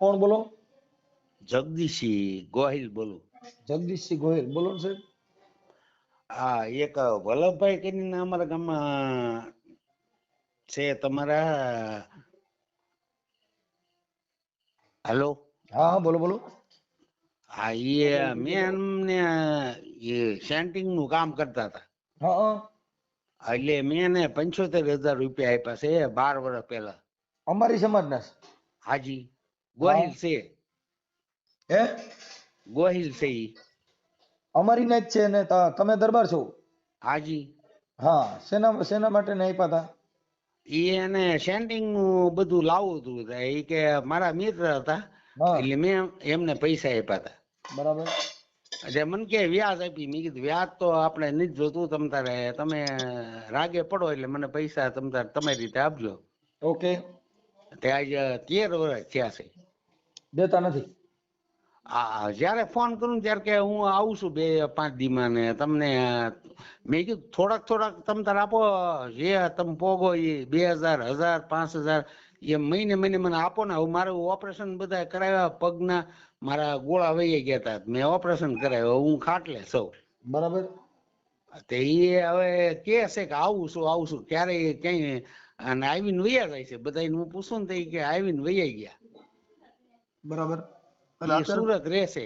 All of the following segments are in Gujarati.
કોણ બોલો? જગદીશી ગોહિલ બોલું. જગદીશસિંહ ગોહિલ બોલો ને સાહેબ. હા એક વલ્લભભાઈ કરીને અમારા ગામમાં છે તમારા. હેલો? હા બોલો બોલો. હા એ મેં એમને એ સેન્ટિંગનું કામ કરતા હતા. હા એટલે મેં એને પંચોતેર હજાર રૂપિયા આપ્યા છે બાર વર્ષ પહેલા. અમારી સમાજના. હાજી. ગોહિલ છે હે? ગોહિલ છે ઈ અમારી ને જ છે ને તમે દરબાર છો? હાજી. હા શેના શેના માટે ને આપ્યા હતા એને સેન્ટિંગનું બધું લાવવું હતું એ કે મારા મિત્ર હતા એટલે મેં એમને પૈસા આપ્યા હતા બરાબર. એટલે મને કે વ્યાજ આપી મેં કીધું વ્યાજ તો આપણે નથી જોતું તમ તારે તમે રાગે પડો એટલે મને પૈસા તમ તારે તમારી રીતે આપજો. ઓકે તે આજે તેર વર્ષ થયા છે. દેતા નથી. જ્યારે ફોન કરું ત્યારે કે હું આવું છું બે પાંચ દીમાં ને તમને મેં કીધું થોડાક થોડાક તમ તાર આપો જે તમે પોગો એ બે હજાર હજાર પાંચ હજાર એ મહિને મહિને મને આપો ને હવે મારું ઓપરેશન બધા કરાવ્યા પગના મારા ગોળા વહી ગયા હતા મેં ઓપરેશન કરાવ્યું હું ખાટલે સૌ. બરાબર. તે એ હવે કે છે કે આવું છું આવું છું ક્યારે ક્યાંય અને આવીને વૈયા જાય છે બધા હું પૂછું ને તો કે આવીને વૈયા ગયા. બરાબર? સુરત રહેશે.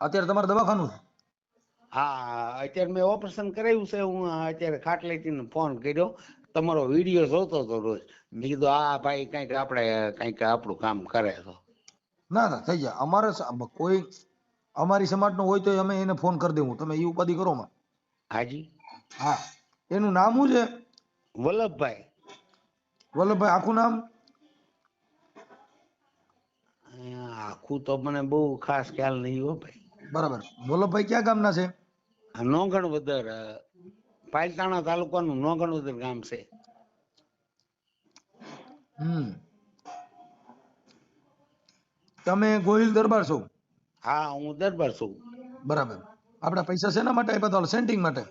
અત્યારે તમારે દવાખાનું છે? હા અત્યારે મેં ઓપરેશન કરાવ્યું છે હું અત્યારે ખાટલેથી ફોન કર્યો. તમારો વીડિયો જોતો હતો રોજ. મેં કીધું આ ભાઈ કંઈક આપણે કંઈક આપણું કામ કરે તો. ના ના થઈ જાય અમારે કોઈ અમારી સમાજનો હોય તો અમે એને ફોન કરી દેવું. તમે એ ઉપાધિ કરો માં હાજી. હા. એનું નામ શું છે? વલ્લભભાઈ. વલ્લભભાઈ આખું નામ અહીંયા આખું તો મને બહુ ખાસ ખ્યાલ નહીં હો ભાઈ. બરાબર. વલ્લભભાઈ ક્યાં ગામના છે? નોગણ અ, પાલતાણા તાલુકાનું નોંગણવદર ગામ છે. હમ. તમે ગોહિલ દરબાર છો? હા હું દરબાર છું. બરાબર. આપણા પૈસા શેના માટે આપ્યા હતા? સેન્ટિંગ માટે?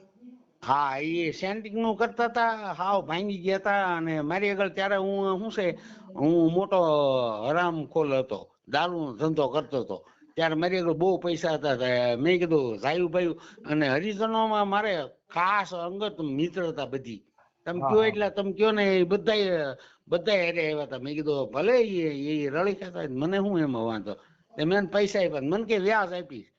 હા એ સેન્ટિંગનું કરતા હતા હાવ ભાંગી ગયા હતા અને મારી આગળ ત્યારે હું શું છે હું મોટો હરામખોર હતો. દારૂ ધંધો કરતો હતો. ત્યારે મારી આગળ બહુ પૈસા હતા મેં કીધું સાયુભાઈ અને હરિજનોમાં મારે ખાસ અંગત મિત્રતા બધી. તમે કયો એટલે તમે કયો ને એ બધા બધા હેરે આવ્યા હતા. મેં કીધું ભલે એ રળી ખાતા મને શું એમાં વાંધો? મેં પૈસા આપ્યા મને કે વ્યાજ આપીશ.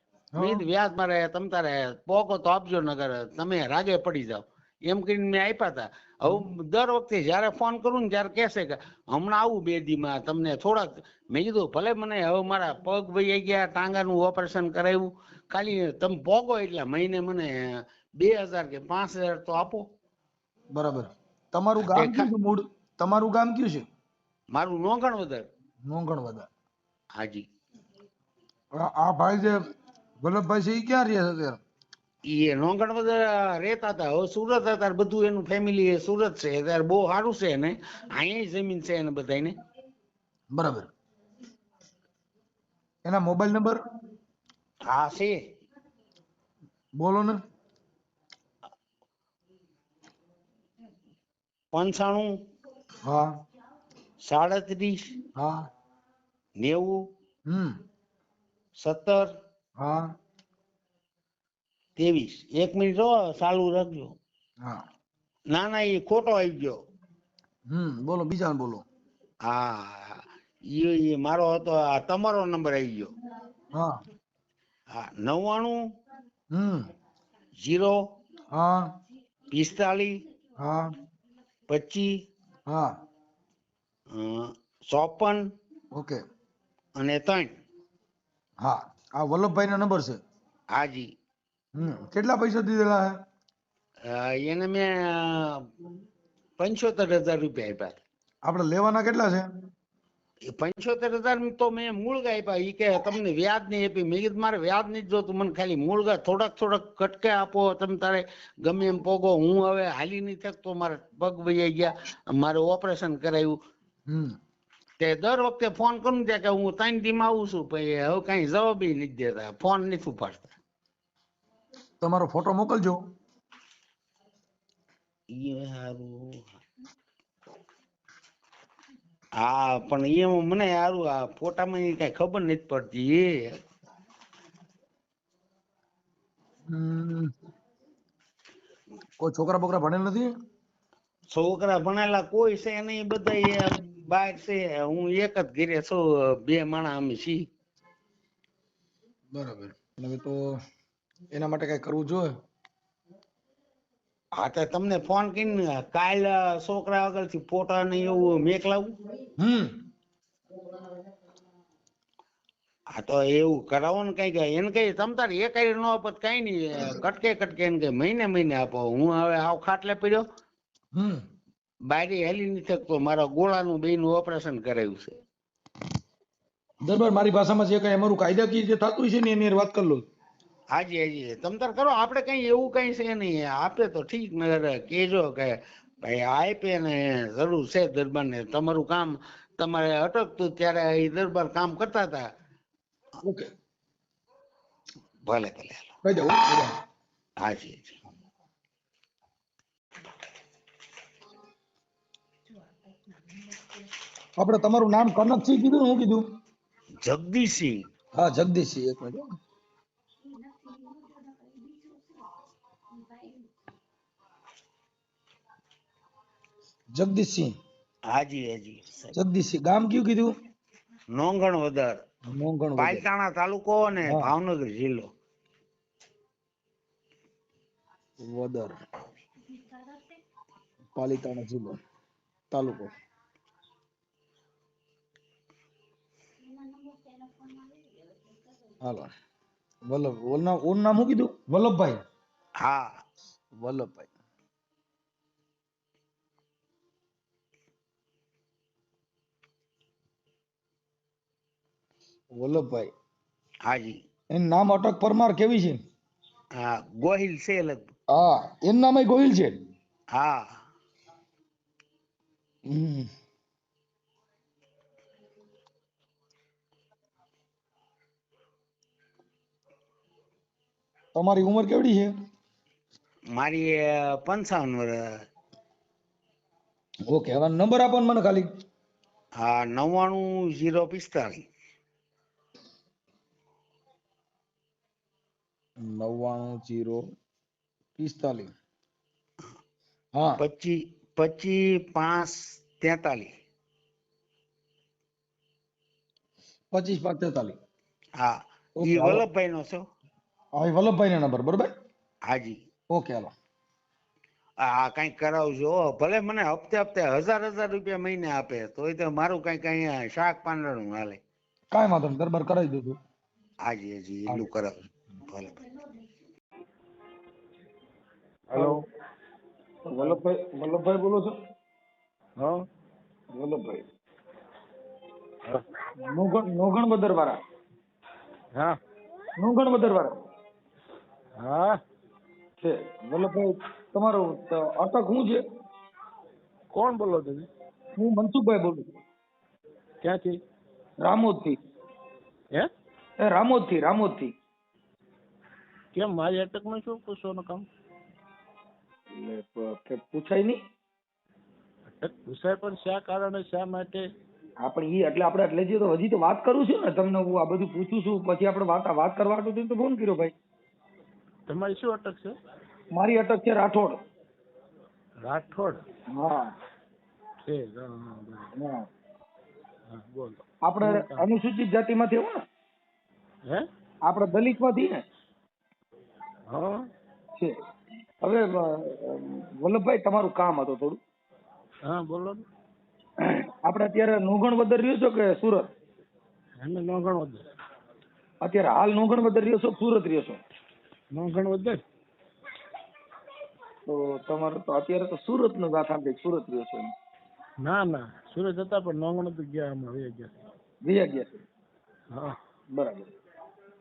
મેં વ્યાજ મારે તમ તારે પોકો તો આપજો નગર તમે રાગે પડી જાઓ. એમ કરીને મેં આપ્યા હતા હવે દર વખતે જ્યારે ફોન કરું ને ત્યારે કહેશે કે હમણાં આવું બે દીમાં તમને થોડાક મેં કીધું ભલે મને હવે મારા પગ વહી ગયા ટાંગાનું ઓપરેશન કરાવ્યું. ખાલી તમે પોગો એટલે મહિને મને બે હજાર કે પાંચ હજાર તો આપો. બરાબર. તમારું ગામ કયું છે? મૂળ તમારું ગામ કયું છે? મારું નોંગણ વધાર નોંગણવદા હાજી. આ આ ભાઈ જે વલ્લભભાઈ છે એ ક્યાં રહે છે અત્યારે? એ નોંગણ બધા રહેતા હતા. હવે સુરત હતા બધું એનું ફેમિલી સુરત છે. ત્યારે બહુ સારું છે ને. અહીંયા જમીન છે એને બધાને બરાબર. એના મોબાઈલ નંબર હા છે. બોલો ને. પંચાણું હા. સાડત્રીસ હા. નેવું હમ. સત્તર હા. ત્રેવીસ. એક મિનિટ હો ચાલુ રાખજો. હા. ના ના એ ખોટો આવી ગયો. હમ બોલો બીજા બોલો. હા ઈ મારો હતો આ તમારો નંબર આવી ગયો. હા. હા નવ્વાણું હમ. જીરો હા. પિસ્તાલીસ હા. પચીસ હા. ચોપન ઓકે. અને ત્રણ. હા. આ વલ્લભભાઈ નો નંબર છે. હાજી. કેટલા પૈસા દીધેલા હે? એને મેં પંચોતેર હજાર રૂપિયા આપ્યા આપણે લેવાના કેટલા છે? એ પંચોતેર હજાર તો મેં મૂળગા આપ્યા. ઈ કે તમને વ્યાજ નહીં આપી. મેં કીધું મારે વ્યાજ નહીં જોતું. મને ખાલી મૂળગા થોડાક થોડાક કટકે આપો. તમે તારે ગમે એમ પોગો. હું હવે હાલી નહીં શકતો. મારે પગ વૈયા ગયા. મારે ઓપરેશન કરાયું. તે દર વખતે ફોન કરું ત્યાં કે હું ત્રણ ટીમ આવું છું. પછી હવે કઈ જવાબ નથી દેતા. ફોન નથી ઉપાડતા. તમારો ફોટો મોકલજો. ઈ હારું હા. પણ એ મને હારું આ ફોટામાં કઈ ખબર નથી પડતી. કોઈ છોકરા બોકરા ભણેલ નથી? છોકરા ભણેલા કોઈ છે નહીં બધા બહાર છે. હું એક જ ઘરે છું બે માણા અમે છીએ. બરાબર. હવે તો એના માટે કઈ કરવું જોઈએ? હા તો તમને ફોન કરીને કાલ છોકરા આગળથી ફોટા ને એવું મેકલાવું. હમ. હા તો એવું કરાવો ને કઈ એને કઈ તમ તારે એ કઈ ન આપત કઈ નહીં. કટકે કટકે એને કઈ મહિને મહિને આપો. હું હવે આવ ખાટલે પડ્યો. હમ. બારી હેલી નથી શકતો. મારા ગોળાનું બેયનું ઓપરેશન કરાવ્યું છે. દરબાર મારી ભાષામાં જે કઈ અમારું કાયદાકીય જે થતું છે ને એની વાત કરી લો. હાજી હાજી. તમ તાર કરો આપણે કઈ એવું કઈ છે નહીં. આપે તો ઠીક નગર કેજો કે ભાઈ આપે ને જરૂર છે દરબારને. તમારું કામ તમારે અટકતું ત્યારે એ દરબાર કામ કરતા હતા. ઓકે. ભલે ભલે. હાજી હાજી. આપણે તમારું નામ કનકસિંહ કીધું ને હું કીધું? જગદીશસિંહ. હા જગદીશસિંહ એક મિનિટ જગદીશસિંહ હાજી હાજી જગદીશસિંહ ગામ કયું કીધું? નોંગણ વદર નોંગણ પાલતાણા તાલુકો અને ભાવનગર જિલ્લો. વદર. પાલિતાણા જિલ્લો. તાલુકો. હાલો. વલ્લભ ઓલ નામ ઓલ નામ શું કીધું? વલ્લભભાઈ. હા. વલ્લભભાઈ. વલ્લભભાઈ. હાજી. એનું નામ અટક પરમાર કેવી છે? હા ગોહિલ છે લગભગ. હા એનું નામ ગોહિલ છે? હા. તમારી ઉંમર કેવડી છે? મારી પંચાવન વર્ષ ઓકે હવે નંબર આપો મને ખાલી. હા નવ્વાણું જીરો પિસ્તાળીસ. નવ્વાણું જીરો પિસ્તાલીસ. હા. પચી પચી પાંચ તેતાલીસ. પચીસ પાંચ તેતાલીસ. હા. વલ્લભભાઈ નો છો? હા વલ્લભભાઈ નો નંબર બરોબર? હાજી. Okay hello. હા કઈ કરાવજો. ભલે મને હપ્તે હપ્તે હજાર હજાર રૂપિયા મહિને આપે તોય તો મારું કઈ કઈ શાક પાંદડું હાલે. કાંઈ વાંધો નહીં દરબાર કરાવી દઉં છું હાજી હાજી એટલું કરાવજો. ભલે. હેલો વલ્લભભાઈ વલ્લભભાઈ બોલો છો? હા? વલ્લભભાઈ. નોગણ નોગણ બદર વાળા હા. નોગણ બદર વાળા હા. છે. વલ્લભભાઈ તમારો અટક શું છે? કોણ બોલો તમે? હું મનસુખભાઈ બોલું છું. ક્યાંથી? રામોદથી હે? એ રામોદથી રામોદથી કેમ? મારી અટકમાં શું પૂછવાનું કામ? એટલે પૂછાય નહીં? અટક પૂછાય પણ શા કારણે શા માટે? આપણે ઈ એટલે આપણે એટલે જે તો હજી તો વાત કરું છું ને તમને હું આ બધું પૂછું છું પછી આપણે વાત વાત કરવા હાટુ તો ફોન કર્યો ભાઈ. તમારી શું અટક છે? મારી અટક છે રાઠોડ. રાઠોડ? હા. છે હા, બોલો. આપણે અનુસૂચિત જાતિમાંથી હો ને? હે? આપણે દલિતમાંથી ને? હા. છે. હવે વલ્લભભાઈ તમારું કામ હતું થોડું. હા બોલો આપણે અત્યારે નોગણ વદર રહ્યો છો કે સુરત? અમે વધે અત્યારે હાલ નોગણ વદર રહ્યો છો સુરત રહ્યો છો? નોંધણ વદર તો તમારે તો અત્યારે તો સુરતનું વાત સાંભળી સુરત રહ્યો છો ના ના. સુરત હતા પણ નોંગણ તો ગયા અમે વહી ગયા. વિયા ગયા. હા. બરાબર.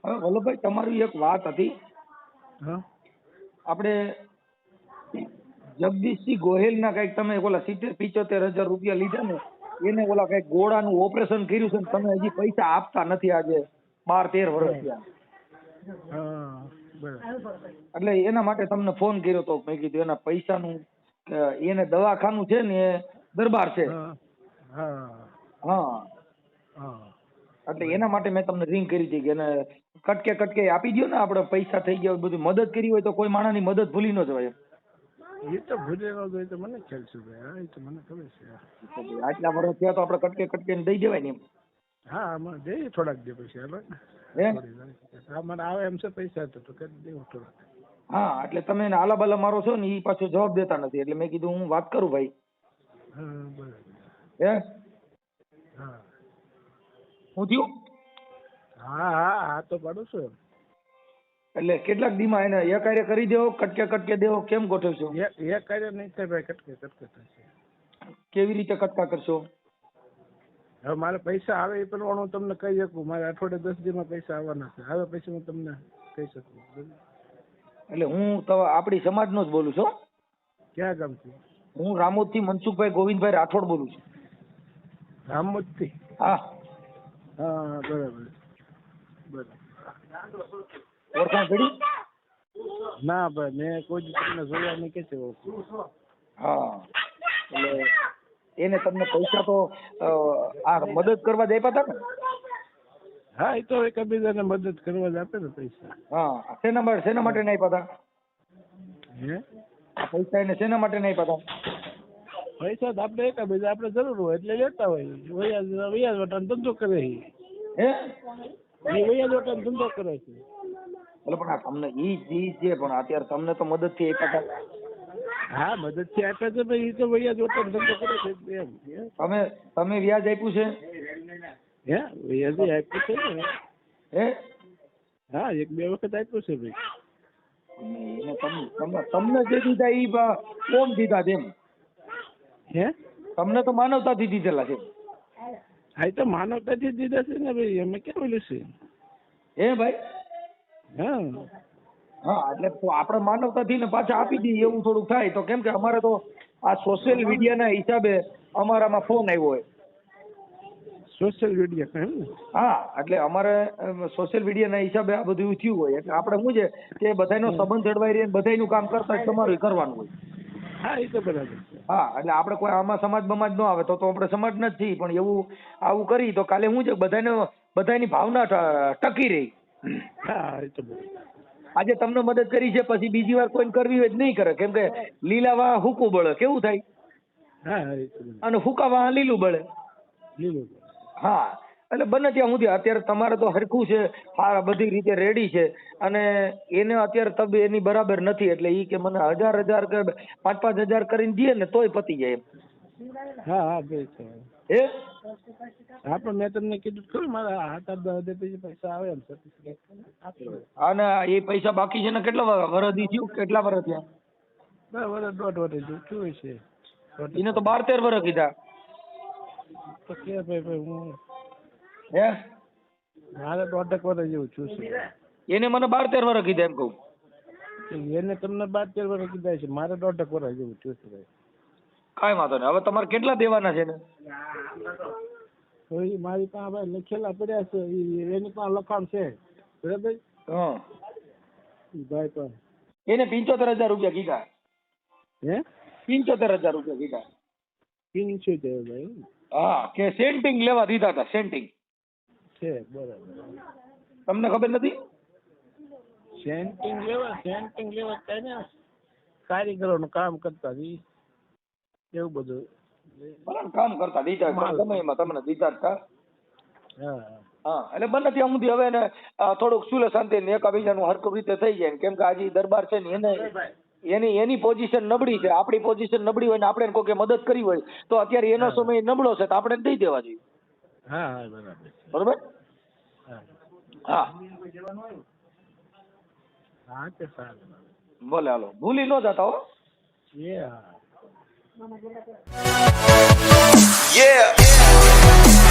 હવે વલ્લભભાઈ તમારી એક વાત હતી. આપણે જગદીશસિંહ ગોહિલના કંઈક તમે ઓલા સિત્તેર પિચોતેર હજાર રૂપિયા લીધા ને એને ઓલા કંઈક ગોળાનું ઓપરેશન કર્યું છે ને તમે હજી પૈસા આપતા નથી આજે બાર તેર વર્ષ એટલે એના માટે તમને ફોન કર્યો તો મેં કીધું એના પૈસાનું એને દવાખાનું છે ને એ દરબાર છે. હા. હા. એટલે એના માટે મેં તમને રિંગ કરી હતી કે એને કટકે કટકે આપી દો ને આપણે પૈસા થઈ ગયા બધું મદદ કરી હોય તો કોઈ માણસની મદદ ભૂલી ન જવાય એ તો તો એ તો મને ખ્યાલ છે ભાઈ? એ તો મને ખબર છે. આટલા વર્ષ થયા તો આપણે કટકે કટકે દઈ દેવાય ને એમ. હા આમાં દઈએ થોડાક દે હાલો. હા? મને આવે એમ છે પૈસા તો કરી દેવું થોડાક. હા એટલે તમે એને આલા બાલા મારો છો ને એ પાછો જવાબ દેતા નથી. એટલે મેં કીધું હું વાત કરું ભાઈ. હા બરાબર. હે? હા. હું થયું હા હા હા તો પાડું છું. એટલે કેટલાક દીમાં એને એકારે કરી દેવો કટકે કટકે દેવો કેમ ગોઠવશો? એક એક કાર્ય નહીં થાય ભાઈ કટકે કટકે થશે કેવી રીતે કટકા કરશો? હવે મારે પૈસા આવે એ પ્રમાણે હું તમને કહી શકું. મારે અઠવાડિયે દસ દિવસમાં પૈસા આવવાના છે. આવે પછી હું તમને કહી શકું. એટલે હું તો આપણી સમાજનો જ બોલું છું ક્યાં ગામથી? હું રામોદથી મનસુખભાઈ ગોવિંદભાઈ રાઠોડ બોલું છું. રામોદથી? હા. હા બરાબર. બરાબર. ઓળખાણ કરી ના ભાઈ મેં કોઈ તમને જોયા નહીં કે છે હા. એટલે એને તમને પૈસા તો આ મદદ કરવા જ આપ્યા હતા ને? હા એ તો એકબીજાને મદદ કરવા જ આપે ને પૈસા. હા શેના માટે શેના માટે નહીં આપ્યા હતા હે? પૈસા એને શેના માટે નહીં આપ્યા હતા પૈસા તો આપણે એકબીજા આપણે જરૂર હોય એટલે લેતા હોય. વૈયાજ વૈયાજ વટાણ ધંધો કરે છે હે? વૈયાજ વટાણ ધંધો કરે છે. એટલે પણ આ તમને ઈ જ ઈ છે પણ અત્યારે તમને તો મદદથી આપ્યા હતા. હા મદદથી આપે છે એ તો વૈયાજ વટાણ ધંધો કરે છે એમ. તમે તમે વ્યાજ આપ્યું છે? હે? વ્યાજ આપ્યું છે ને. હે? હા એક બે વખત આપ્યું છે ભાઈ. તમને તમને જે દીધા ઈ કોમ દીધા એમ? હે? તમને તો માનવતાથી દીધેલા છે. હા એ તો માનવતાથી દીધા છે ને ભાઈ અમે કેમ બોલ્યું છે? હે ભાઈ? હા. હા એટલે આપણે માનવતાથી ને પાછા આપી દઈએ એવું થોડુંક થાય. તો કેમ કે અમારે તો આ સોશિયલ મીડિયાના હિસાબે અમારામાં ફોન આવ્યો હોય. સોશિયલ મીડિયા કહે ને? હા એટલે અમારે સોશિયલ મીડિયાના હિસાબે આ બધું થયું હોય. એટલે આપણે શું છે કે બધાનો સંબંધ જળવાઈ રહે બધાનું કામ કરતા તમારું કરવાનું હોય. હા એ તો બરાબર છે. હા એટલે આપણે કોઈ આમાં સમાજ બમાજ ન આવે તો તો આપણે સમાજના નથી પણ એવું આવું કરી તો કાલે હું છે બધાને બધાની ભાવના ટકી રહી. હા એ તો આજે તમને મદદ કરી છે પછી બીજી વાર કોઈને કરવી હોય નહીં કરે. કેમ કે લીલા વાહ હુકું બળે. કેવું થાય? હા અને હુકા વાહ લીલું બળે. લીલું હા એટલે બને ત્યાં સુધી. અત્યારે તમારે તો હરખું છે આ બધી રીતે રેડી છે. અને એને અત્યારે તબ એની બરાબર નથી. એટલે એ કે મને હજાર હજાર કે પાંચ પાંચ હજાર કરીને દે ને તોય પતી જાય હા હા ભાઈ છે. હે? હા પણ મેં તમને કીધું ખરું મારા હાથ હાથ દસ હજાર પછી પૈસા આવે એમ સર્ટિફિકેટ આપી અને એ પૈસા બાકી છે ને કેટલા વરસ થયું? કેટલા થયા? વર્ષ દોઢ વર્ષ થયું છે. એને તો બાર તેર વર્ષ કીધા. તો કે ભાઈ ભાઈ હું હે? મારે દોઢેક વર્ષ જેવું છું એને મને બાર તેર વર્ષ કીધા એમ કહું. એને તમને બાર તેર વર્ષ કીધા છે. મારે દોઢેક વર્ષ જેવું છું છે. ભાઈ કાંઈ વાંધો નહીં. હવે તમારે કેટલા દેવાના છે ને એ મારી પાસે ભાઈ લખેલા પડ્યા છે. એની પાસે લખાણ છે. બરાબર? હા. ભાઈ પાસે. એને પંચોતેર હજાર રૂપિયા કીધા. હે? પંચોતેર હજાર રૂપિયા કીધા. પંચોતેર ભાઈ હા કે સેન્ટિંગ લેવા દીધા હતા સેન્ટિંગ. છે બરાબર. તમને ખબર નથી? સેન્ટિંગ લેવા સેન્ટિંગ લેવા કઈ ને. કારીગરોનું કામ કરતા હતી એવું બધું. બરાબર કામ કરતા દીધા. સમયમાં તમને દીધા હતા હા. હા એટલે બંને ત્યાં સુધી હવે ને થોડુંક સુલે શાંતિ ને એકાબીજાનું હરકું રીતે થઈ જાય ને. કેમ કે આજે દરબાર છે ને એને એની એની પોઝિશન નબળી છે. આપણી પોઝિશન નબળી હોય ને આપણે કોઈ મદદ કરી હોય તો અત્યારે એનો સમય નબળો છે તો આપણે દઈ દેવા જોઈએ. હા હા બરાબર બરોબર? હા. હા. હા તે સારું ભલે હાલો. ભૂલી ન જતા હો. એ Yeah.